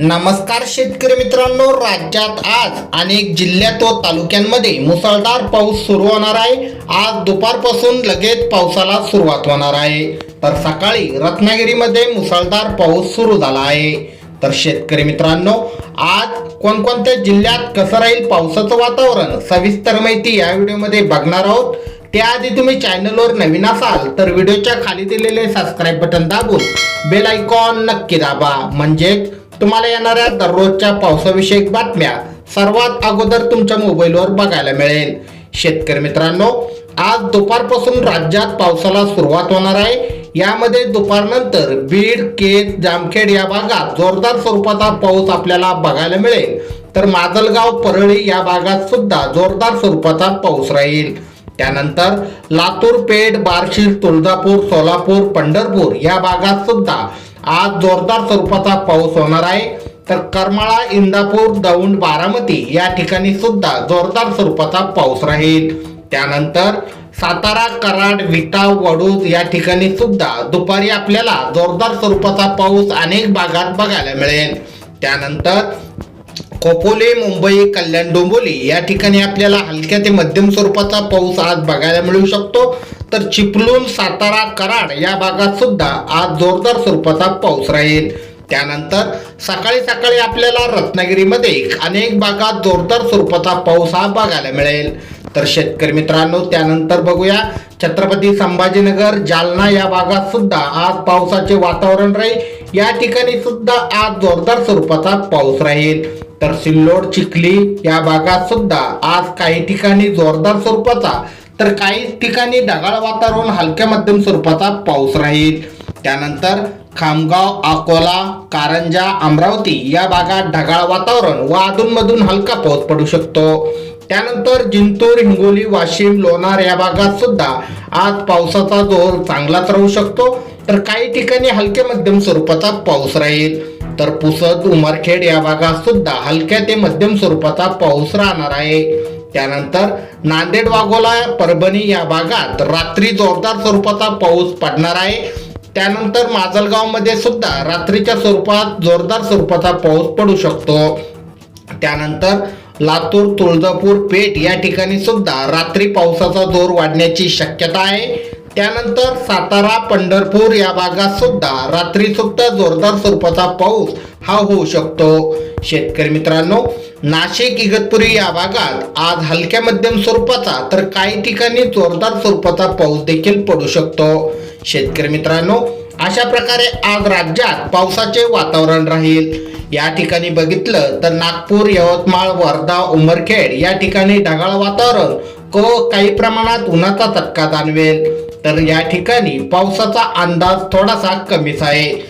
नमस्कार शेतकरी मित्रांनो राज्यात आज अनेक जिल्ह्यात व तालुक्यांमध्ये मुसळधार पाऊस सुरू होणार आहे. आज दुपारपासून लगेच पावसाला सुरुवात होणार आहे. तर सकाळी रत्नागिरीमध्ये मुसळधार पाऊस सुरू झाला आहे. तर शेतकरी मित्रांनो आज कोणकोणत्या जिल्ह्यात कसं राहील पावसाचं वातावरण सविस्तर माहिती या व्हिडिओमध्ये बघणार आहोत. त्याआधी तुम्ही चॅनलवर नवीन असाल तर व्हिडिओच्या खाली दिलेले सबस्क्राईब बटन दाबून बेल आयकॉन नक्की दाबा. म्हणजेच तुम्हाला येणाऱ्या दररोजच्या पावसाविषयक बातम्या सर्वात अगोदर तुमच्या मोबाईलवर बघायला मिळेल. शेतकरी मित्रांनो आज दुपारपासून राज्यात पावसाला सुरुवात होणार आहे. यामध्ये दुपारनंतर बीड केज जामखेड या भागात जोरदार स्वरूपाचा पाऊस आपल्याला बघायला मिळेल. तर माजलगाव परळी या भागात सुद्धा जोरदार स्वरूपाचा पाऊस राहील. त्यानंतर लातूर पेठ बार्शी तुळजापूर सोलापूर पंढरपूर या भागात सुद्धा आज जोरदार स्वरूपाचा पाऊस होणार आहे. तर करमाळा इंदापूर दौंड बारामती या ठिकाणी सुद्धा जोरदार स्वरूपाचा पाऊस राहील. त्यानंतर सातारा कराड विटा वडूज या ठिकाणी सुद्धा दुपारी आपल्याला जोरदार स्वरूपाचा पाऊस अनेक भागात बघायला मिळेल. त्यानंतर खोपोली मुंबई कल्याण डोंबोली या ठिकाणी आपल्याला हलक्या ते मध्यम स्वरूपाचा पाऊस आज बघायला मिळू शकतो. तर चिपळूण सातारा कराड या भागात सुद्धा आज जोरदार स्वरूपाचा पाऊस राहील. त्यानंतर सकाळी सकाळी आपल्याला रत्नागिरीमध्ये अनेक भागात जोरदार स्वरूपाचा पाऊस हा बघायला मिळेल. तर शेतकरी मित्रांनो त्यानंतर बघूया छत्रपती संभाजीनगर जालना या भागात सुद्धा आज पावसाचे वातावरण राहील. या ठिकाणी सुद्धा आज जोरदार स्वरूपाचा पाऊस राहील. तर सिल्लोड चिखली या भागात सुद्धा आज काही ठिकाणी जोरदार स्वरूपाचा तर काही ठिकाणी ढगाळ वातावरण हलक्या मध्यम स्वरूपाचा पाऊस राहील. त्यानंतर खामगाव अकोला कारंजा अमरावती या भागात ढगाळ वातावरण व अधूनमधून हलका पाऊस पडू शकतो. त्यानंतर जिंतूर हिंगोली वाशिम लोणार या भागात सुद्धा आज पावसाचा जोर चांगलाच राहू शकतो. तर काही ठिकाणी हलक्या मध्यम स्वरूपाचा पाऊस राहील. तर पुसद उमरखेड या भागात सुद्धा हलक्या ते मध्यम स्वरूपाचा पाऊस राहणार आहे. त्यानंतर नांदेड वाघोला परभणी या भागात रात्री जोरदार स्वरूपाचा पाऊस पडणार आहे. त्यानंतर माजलगावमध्ये सुद्धा रात्रीच्या स्वरूपात जोरदार स्वरूपाचा पाऊस पडू शकतो. त्यानंतर लातूर तुळजापूर पेठ या ठिकाणी सुद्धा रात्री पावसाचा जोर वाढण्याची शक्यता आहे. त्यानंतर सातारा पंढरपूर या भागात सुद्धा रात्री सुद्धा जोरदार स्वरूपाचा पाऊस हा होऊ शकतो. शेतकरी मित्रांनो नाशिक इगतपुरी या भागात आज हलक्या मध्यम स्वरूपाचा तर काही ठिकाणी जोरदार स्वरूपाचा पाऊस देखील पडू शकतो. शेतकरी मित्रांनो अशा प्रकारे आज राज्यात पावसाचे वातावरण राहील. या ठिकाणी बघितलं तर नागपूर यवतमाळ वर्धा उमरखेड या ठिकाणी ढगाळ वातावरण क काही प्रमाणात उन्हाचा चटका जाणवेल. तर या ठिकाणी पावसाचा अंदाज थोडासा कमीच आहे.